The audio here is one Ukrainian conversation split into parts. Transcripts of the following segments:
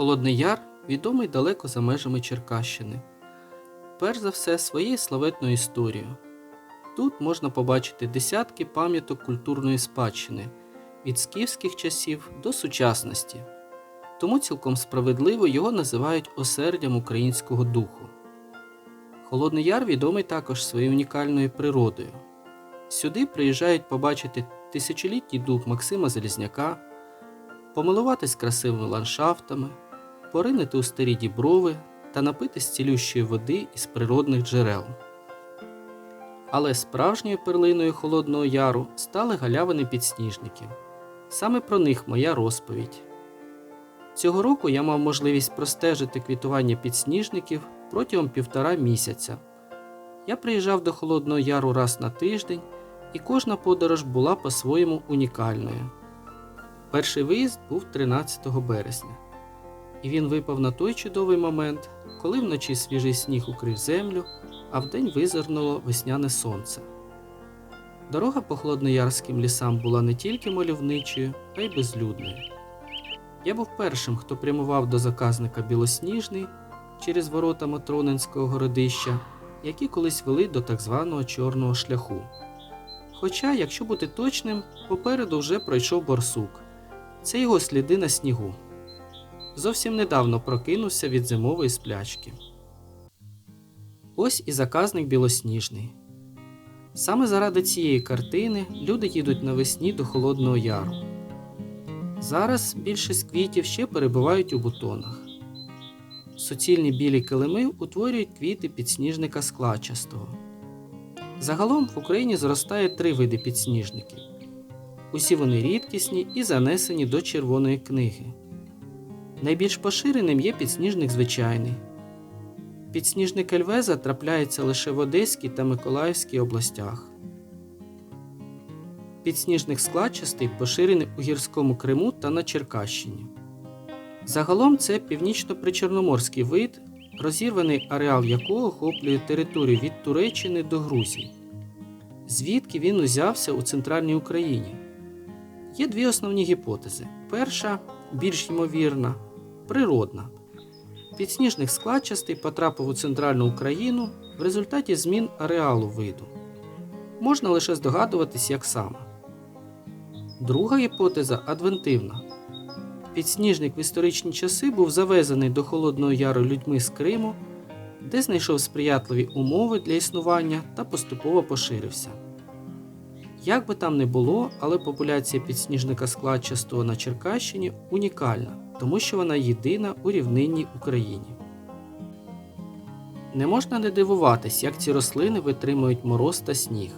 Холодний Яр відомий далеко за межами Черкащини. Перш за все своєю славетною історією. Тут можна побачити десятки пам'яток культурної спадщини від скіфських часів до сучасності. Тому цілком справедливо його називають осердям українського духу. Холодний Яр відомий також своєю унікальною природою. Сюди приїжджають побачити тисячолітній дуб Максима Залізняка, помилуватись красивими ландшафтами, поринити у старі діброви та напитись цілющої води із природних джерел. Але справжньою перлиною Холодного Яру стали галявини підсніжників. Саме про них моя розповідь. Цього року я мав можливість простежити квітування підсніжників протягом півтора місяця. Я приїжджав до Холодного Яру раз на тиждень, і кожна подорож була по-своєму унікальною. Перший виїзд був 13 березня, і він випав на той чудовий момент, коли вночі свіжий сніг укрив землю, а вдень визирнуло весняне сонце. Дорога по холодноярським лісам була не тільки мальовничою, а й безлюдною. Я був першим, хто прямував до заказника Білосніжний через ворота Матронинського городища, які колись вели до так званого чорного шляху. Хоча, якщо бути точним, попереду вже пройшов борсук. Це його сліди на снігу. Зовсім недавно прокинувся від зимової сплячки. Ось і заказник білосніжний. Саме заради цієї картини люди їдуть навесні до Холодного Яру. Зараз більшість квітів ще перебувають у бутонах. Суцільні білі килими утворюють квіти підсніжника склачастого. Загалом в Україні зростає три види підсніжників. Усі вони рідкісні і занесені до Червоної книги. Найбільш поширеним є підсніжник звичайний. Підсніжник Ельвеза трапляється лише в Одеській та Миколаївській областях. Підсніжник складчастий поширений у гірському Криму та на Черкащині. Загалом це північно-причорноморський вид, розірваний ареал якого охоплює територію від Туреччини до Грузії, звідки він узявся у центральній Україні. Є дві основні гіпотези. Перша, більш ймовірна, природна. Підсніжник складчастий потрапив у центральну Україну в результаті змін ареалу виду. Можна лише здогадуватись, як саме. Друга гіпотеза адвентивна. Підсніжник в історичні часи був завезений до Холодного Яру людьми з Криму, де знайшов сприятливі умови для існування та поступово поширився. Як би там не було, але популяція підсніжника складчастого на Черкащині унікальна, тому що вона єдина у рівнинній Україні. Не можна не дивуватись, як ці рослини витримують мороз та сніг.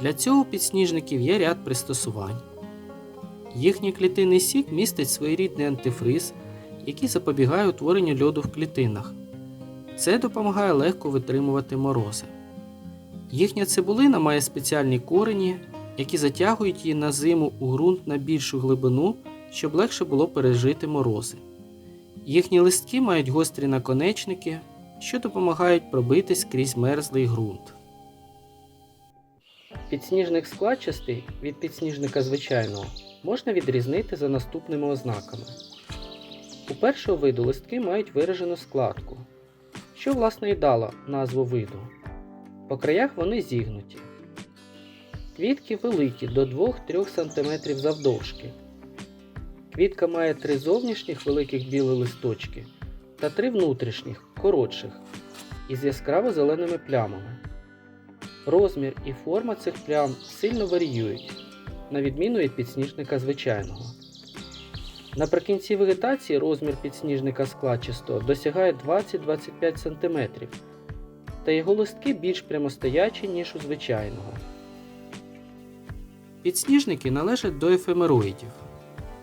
Для цього у підсніжників є ряд пристосувань. Їхній клітинний сік містить своєрідний антифриз, який запобігає утворенню льоду в клітинах. Це допомагає легко витримувати морози. Їхня цибулина має спеціальні корені, які затягують її на зиму у ґрунт на більшу глибину, щоб легше було пережити морози. Їхні листки мають гострі наконечники, що допомагають пробитись крізь мерзлий ґрунт. Підсніжник складчастий від підсніжника звичайного можна відрізнити за наступними ознаками. У першого виду листки мають виражену складку, що власне і дало назву виду. По краях вони зігнуті. Квітки великі до 2-3 см завдовжки. Квітка має три зовнішніх великих білих листочки та три внутрішніх коротших із яскраво зеленими плямами. Розмір і форма цих плям сильно варіюють, на відміну від підсніжника звичайного. Наприкінці вегетації розмір підсніжника складчастого досягає 20-25 см, та його листки більш прямостоячі, ніж у звичайного. Підсніжники належать до ефемероїдів.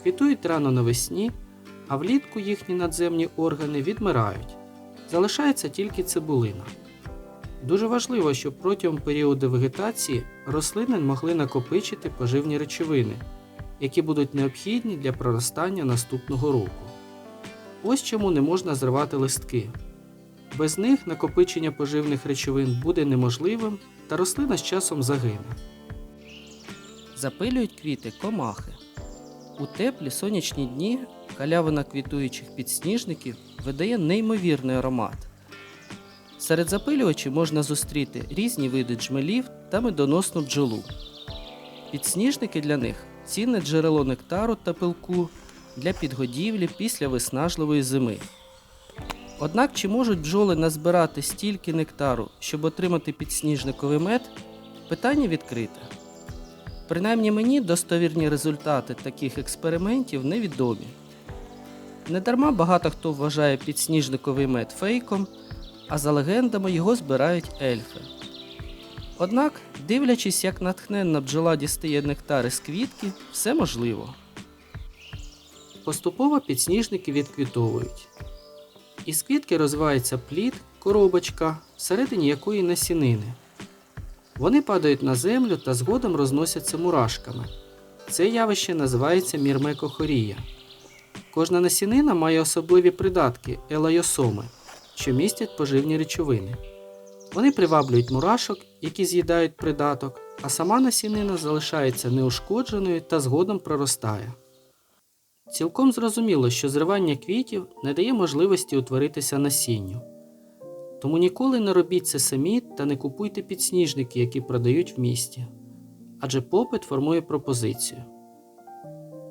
Квітують рано навесні, а влітку їхні надземні органи відмирають. Залишається тільки цибулина. Дуже важливо, щоб протягом періоду вегетації рослини могли накопичити поживні речовини, які будуть необхідні для проростання наступного року. Ось чому не можна зривати листки. Без них накопичення поживних речовин буде неможливим та рослина з часом загине. Запилюють квіти комахи. У теплі сонячні дні халявина квітуючих підсніжників видає неймовірний аромат. Серед запилювачів можна зустріти різні види джмелів та медоносну бджолу. Підсніжники для них цінне джерело нектару та пилку для підгодівлі після виснажливої зими. Однак чи можуть бджоли назбирати стільки нектару, щоб отримати підсніжниковий мед? Питання відкрите. Принаймні мені достовірні результати таких експериментів невідомі. Недарма багато хто вважає підсніжниковий мед фейком, а за легендами його збирають ельфи. Однак, дивлячись, як натхненна бджола дістає нектари з квітки, все можливо. Поступово підсніжники відквітовують. Із квітки розвивається плід, коробочка, всередині якої насінини. Вони падають на землю та згодом розносяться мурашками. Це явище називається мірмекохорія. Кожна насінина має особливі придатки елайосоми, що містять поживні речовини. Вони приваблюють мурашок, які з'їдають придаток, а сама насінина залишається неушкодженою та згодом проростає. Цілком зрозуміло, що зривання квітів не дає можливості утворитися насінню. Тому ніколи не робіть це самі та не купуйте підсніжники, які продають в місті, адже попит формує пропозицію.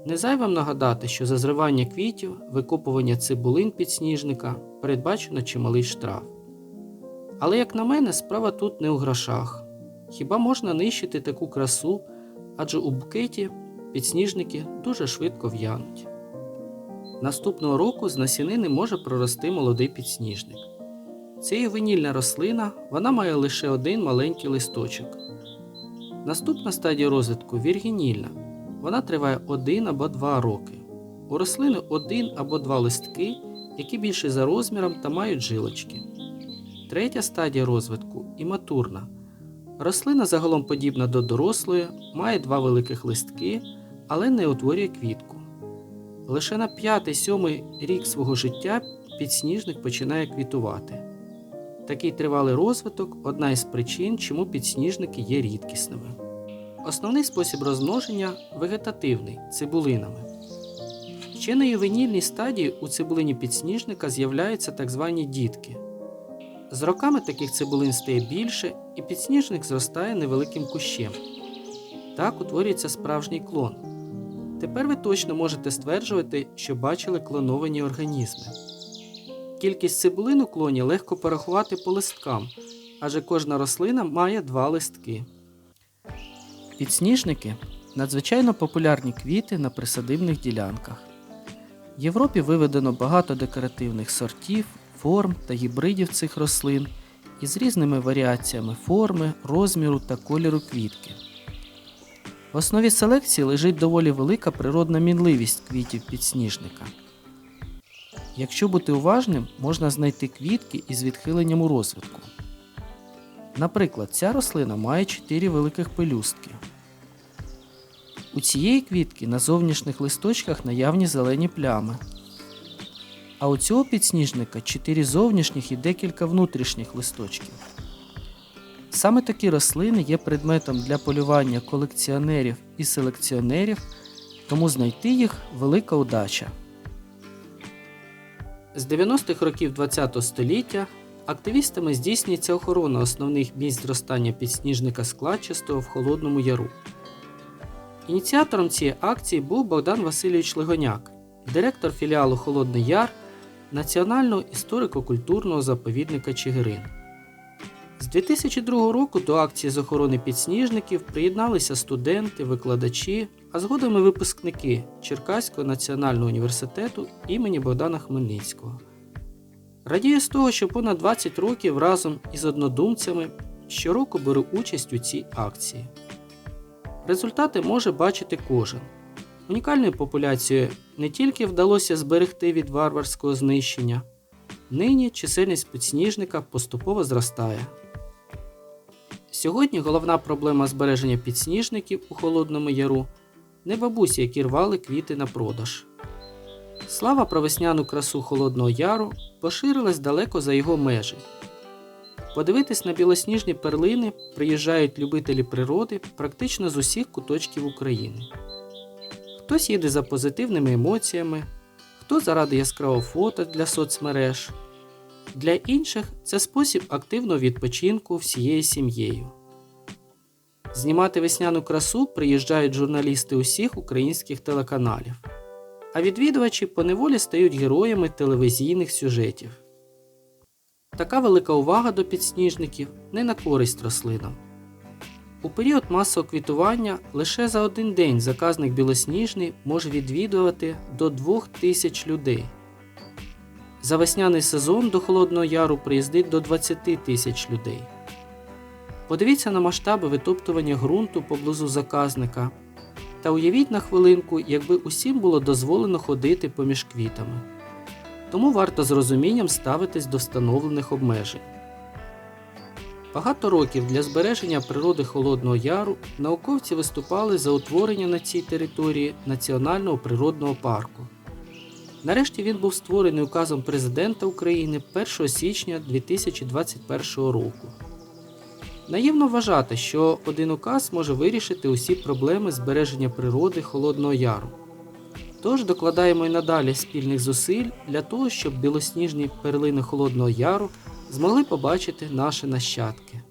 Не зайвим нагадати, що за зривання квітів, викопування цибулин підсніжника передбачено чималий штраф. Але, як на мене, справа тут не у грошах. Хіба можна нищити таку красу, адже у букеті підсніжники дуже швидко в'януть. Наступного року з насінини може прорости молодий підсніжник. Це ювенільна рослина, вона має лише один маленький листочок. Наступна стадія розвитку віргінільна. Вона триває 1 або 2 роки. У рослини один або два листки, які більше за розміром та мають жилочки. Третя стадія розвитку іматурна. Рослина загалом подібна до дорослої, має два великих листки, але не утворює квітку. Лише на 5-7 рік свого життя підсніжник починає квітувати. Такий тривалий розвиток одна із причин, чому підсніжники є рідкісними. Основний спосіб розмноження вегетативний цибулинами. Ще на ювенільній стадії у цибулині підсніжника з'являються так звані дітки. З роками таких цибулин стає більше, і підсніжник зростає невеликим кущем. Так утворюється справжній клон. Тепер ви точно можете стверджувати, що бачили клоновані організми. Кількість цибулин у клоні легко порахувати по листкам, адже кожна рослина має два листки. Підсніжники надзвичайно популярні квіти на присадибних ділянках. В Європі виведено багато декоративних сортів, форм та гібридів цих рослин із різними варіаціями форми, розміру та кольору квітки. В основі селекції лежить доволі велика природна мінливість квітів підсніжника. Якщо бути уважним, можна знайти квітки із відхиленням у розвитку. Наприклад, ця рослина має 4 великих пелюстки. У цієї квітки на зовнішніх листочках наявні зелені плями. А у цього підсніжника 4 зовнішніх і декілька внутрішніх листочків. Саме такі рослини є предметом для полювання колекціонерів і селекціонерів, тому знайти їх велика удача. З 90-х років ХХ століття активістами здійснюється охорона основних місць зростання підсніжника складчастого в Холодному Яру. Ініціатором цієї акції був Богдан Васильович Легоняк, директор філіалу Холодний Яр Національного історико-культурного заповідника Чигирин. З 2002 року до акції з охорони підсніжників приєдналися студенти, викладачі, а згодом і випускники Черкаського національного університету імені Богдана Хмельницького. Радію з того, що понад 20 років разом із однодумцями щороку беру участь у цій акції. Результати може бачити кожен. Унікальною популяцією не тільки вдалося зберегти від варварського знищення, нині чисельність підсніжника поступово зростає. Сьогодні головна проблема збереження підсніжників у Холодному Яру не бабусі, які рвали квіти на продаж. Слава про весняну красу Холодного Яру поширилась далеко за його межі. Подивитись на білосніжні перлини приїжджають любителі природи практично з усіх куточків України. Хтось їде за позитивними емоціями, хто заради яскравого фото для соцмереж. Для інших це спосіб активного відпочинку всією сім'єю. Знімати весняну красу приїжджають журналісти усіх українських телеканалів, а відвідувачі поневолі стають героями телевізійних сюжетів. Така велика увага до підсніжників не на користь рослинам. У період масового квітування лише за один день заказник білосніжний може відвідувати до 2000 людей. За весняний сезон до Холодного Яру приїздить до 20 тисяч людей. Подивіться на масштаби витоптування ґрунту поблизу заказника та уявіть на хвилинку, якби усім було дозволено ходити поміж квітами. Тому варто з розумінням ставитись до встановлених обмежень. Багато років для збереження природи Холодного Яру науковці виступали за утворення на цій території Національного природного парку. Нарешті він був створений указом президента України 1 січня 2021 року. Наївно вважати, що один указ може вирішити усі проблеми збереження природи Холодного Яру. Тож докладаємо й надалі спільних зусиль для того, щоб білосніжні перлини Холодного Яру змогли побачити наші нащадки.